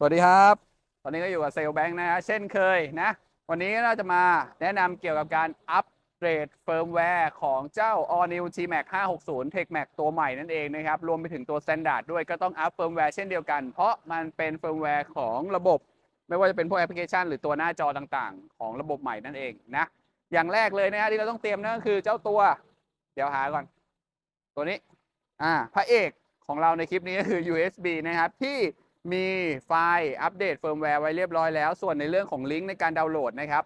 สวัสดีครับ ตอนนี้ก็อยู่กับเซลแบงค์นะฮะเช่นเคยนะ วันนี้เราจะมาแนะนำเกี่ยวกับการอัปเกรดเฟิร์มแวร์ของเจ้า All New T-Max 560 Tech Max ตัวใหม่นั่นเองนะครับ รวมไปถึงตัว Standard ด้วยก็ต้องอัปเฟิร์มแวร์เช่นเดียวกัน เพราะมันเป็นเฟิร์มแวร์ของระบบ ไม่ว่าจะเป็นพวกแอปพลิเคชัน หรือตัวหน้าจอต่างๆ ของระบบใหม่นั่นเองนะ อย่างแรกเลยนะฮะที่เราต้องเตรียมนั่นก็คือเจ้าตัว เดี๋ยวหาก่อน ตัวนี้ อ่า พระเอกของเราในคลิปนี้ก็คือ USB นะครับที่ มีไฟล์อัปเดตเฟิร์มแวร์ไว้เรียบร้อยแล้ว ส่วนในเรื่องของลิงก์ในการดาวน์โหลดนะครับ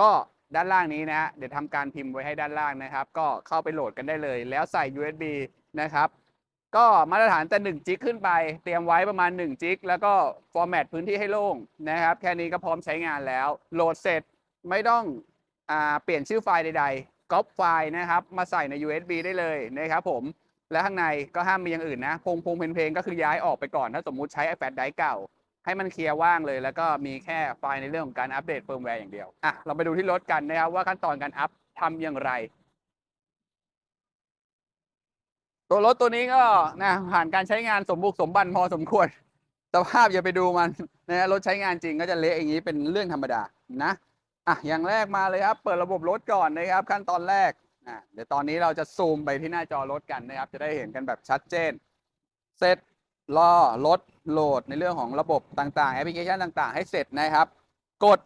ก็ด้านล่างนี้นะฮะเดี๋ยวทำการพิมพ์ไว้ให้ด้านล่างนะครับ ก็เข้าไปโหลดกันได้เลย แล้วใส่ USB นะครับ ก็มาตรฐานแต่1จิกขึ้นไป เตรียมไว้ประมาณ1จิกแล้วก็ฟอร์แมตพื้นที่ให้โล่งนะครับ แค่นี้ก็พร้อมใช้งานแล้ว โหลดเสร็จไม่ต้องอเปลี่ยนชื่อไฟล์ใดๆก๊อปไฟล์นะครับ มาใส่ใน USB ได้เลยนะครับผม และข้างในก็ห้ามมีอย่างอื่นนะพงพงเพลงเพลงก็คือย้ายออกไปก่อนถ้าสมมุติใช้ iPad ไดเก่า ให้มันเคลียร์ว่างเลย แล้วก็มีแค่ไฟล์ในเรื่องของการอัปเดตเฟิร์มแวร์อย่างเดียวอะเราไปดูที่รถกันนะครับว่าขั้นตอนการอัพทำอย่างไร ตัวรถตัวนี้ก็นะผ่านการใช้งานสมบุกสมบันพอสมควรสภาพอย่าไปดูมันนะรถใช้งานจริงก็จะเละอย่างนี้เป็นเรื่องธรรมดานะอะอย่างแรกมาเลยครับ เปิดระบบรถก่อนนะครับ ขั้นตอนแรก อะเดี๋ยวตอนนี้เราจะซูมไปที่หน้าจอรถกันนะครับ จะได้เห็นกันแบบชัดเจน เสร็จรอรถโหลดในเรื่องของระบบต่างๆ แอปพลิเคชันต่างๆ ให้เสร็จนะครับ กด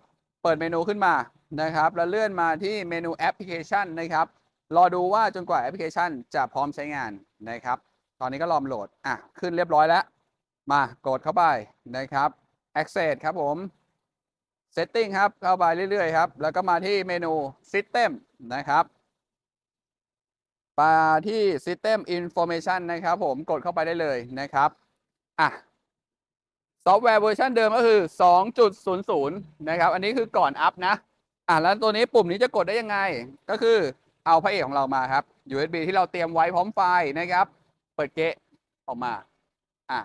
เปิดเมนูขึ้นมานะครับ แล้วเลื่อนมาที่เมนูแอปพลิเคชันนะครับ รอดูว่าจนกว่าแอปพลิเคชันจะพร้อมใช้งานนะครับ ตอนนี้ก็รอมโหลด อะ ขึ้นเรียบร้อยแล้ว มากดเข้าไปนะครับ Access ครับผม Setting ครับ เข้าไปเรื่อยๆครับ แล้วก็มาที่เมนู System นะครับ ไปที่ System Information นะครับผมกดเข้าไปได้เลยนะครับอะซอฟต์แวร์เวอร์ชันเดิมก็คือ 2.00 นะครับ อันนี้คือก่อนอัพนะ อะแล้วตัวนี้ปุ่มนี้จะกดได้ยังไง ก็คือเอาพระเอกของเรามาครับ USB ที่เราเตรียมไว้พร้อมไฟล์นะครับ เปิดเกะออกมา อะ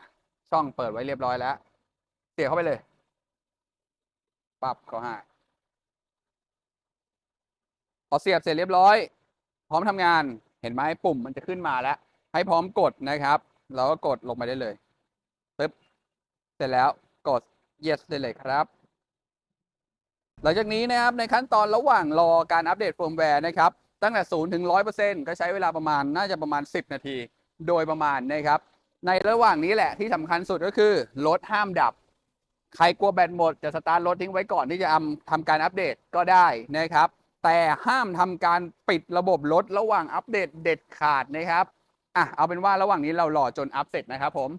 ช่องเปิดไว้เรียบร้อยแล้ว เสียบเข้าไปเลยปรับเขาให้พอเสียบเสร็จเรียบร้อย พร้อมทำงาน ห็นไหมปุ่มมันจะขึ้นมาแล้ว ให้พร้อมกดนะครับเราก็กดลงไปได้เลยปึ๊บเสร็จแล้วกด yes ได้เลยครับ หลังจากนี้นะครับในขั้นตอนระหว่างรอการอัปเดตเฟิร์มแวร์นะครับ ตั้งแต่0ถึง 100%ก็ใช้เวลาประมาณน่าจะประมาณ 10 นาที โดยประมาณนะครับ ในระหว่างนี้แหละที่สำคัญสุดก็คือรถห้ามดับ ใครกลัวแบตหมดจะสตาร์ทรถทิ้งไว้ก่อนที่จะทำทำการอัปเดตก็ได้นะครับ แต่ห้ามทำการปิดระบบรถระหว่างอัปเดตเด็ดขาดนะครับอะเอาเป็นว่าระหว่างนี้เรารอจนอัปเสร็จนะครับผม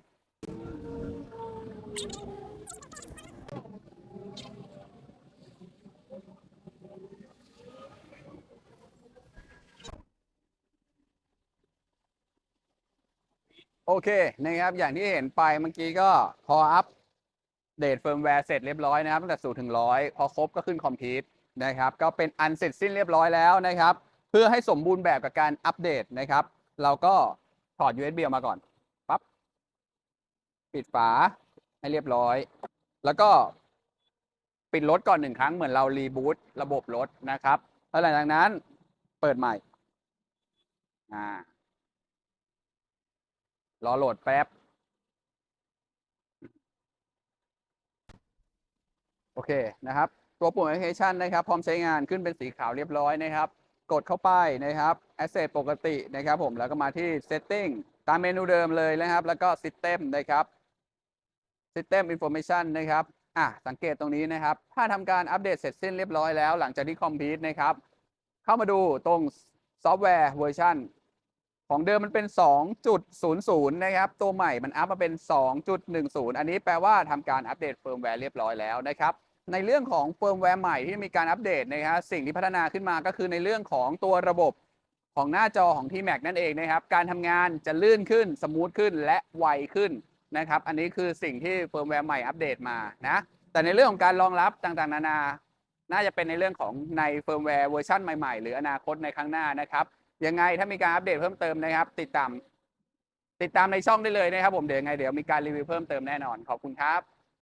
โอเคนะครับอย่างที่เห็นไปเมื่อกี้ก็พออัปเดตเฟิร์มแวร์เสร็จเรียบร้อยนะครับตั้งแต่0ถึง100พอครบก็ขึ้นคอมพิวต์ นะครับ ก็เป็นอันเสร็จสิ้นเรียบร้อยแล้วนะครับ เพื่อให้สมบูรณ์แบบกับการอัปเดตนะครับ เราก็ถอด USB ออกมาก่อนปั๊บปิดฝาให้เรียบร้อย แล้วก็ปิดรถก่อนหนึ่งครั้งเหมือนเรารีบูตระบบรถนะครับแล้วหลังจากนั้นเปิดใหม่อ่ารอโหลดแป๊บ โอเคนะครับ ตัวปุ่มแอปพลิเคชันนะครับ พร้อมใช้งานขึ้นเป็นสีขาวเรียบร้อยนะครับ กดเข้าไปนะครับ Asset ปกตินะครับ ผมแล้วก็มาที่ Setting ตามเมนูเดิมเลยนะครับ แล้วก็ System นะครับ System Information นะครับอะสังเกตตรงนี้นะครับ ถ้าทำการอัปเดตเสร็จสิ้นเรียบร้อยแล้ว หลังจากที่คอมพิวต์นะครับ เข้ามาดูตรงซอฟต์แวร์เวอร์ชันของเดิมมันเป็น 2.00 นะครับ ตัวใหม่มันอัพมาเป็น 2.10 อันนี้แปลว่าทำการอัปเดตเฟิร์มแวร์เรียบร้อยแล้วนะครับ ในเรื่องของเฟิร์มแวร์ใหม่ที่มีการอัปเดตนะครับสิ่งที่พัฒนาขึ้นมาก็คือในเรื่องของตัวระบบของหน้าจอของ T-Mac นั่นเองนะครับ การทำงานจะลื่นขึ้น สมูทขึ้นและไวขึ้นนะครับ อันนี้คือสิ่งที่เฟิร์มแวร์ใหม่อัปเดตมานะ แต่ในเรื่องของการรองรับต่างๆ นานา น่าจะเป็นในเรื่องของในเฟิร์มแวร์เวอร์ชันใหม่ๆ หรืออนาคตในครั้งหน้านะครับ ยังไงถ้ามีการอัปเดตเพิ่มเติมนะครับ ติดตามติดตามในช่องได้เลยนะครับผมเดี๋ยวยังไงเดี๋ยวมีการรีวิวเพิ่มเติมแน่นอนขอบคุณครับ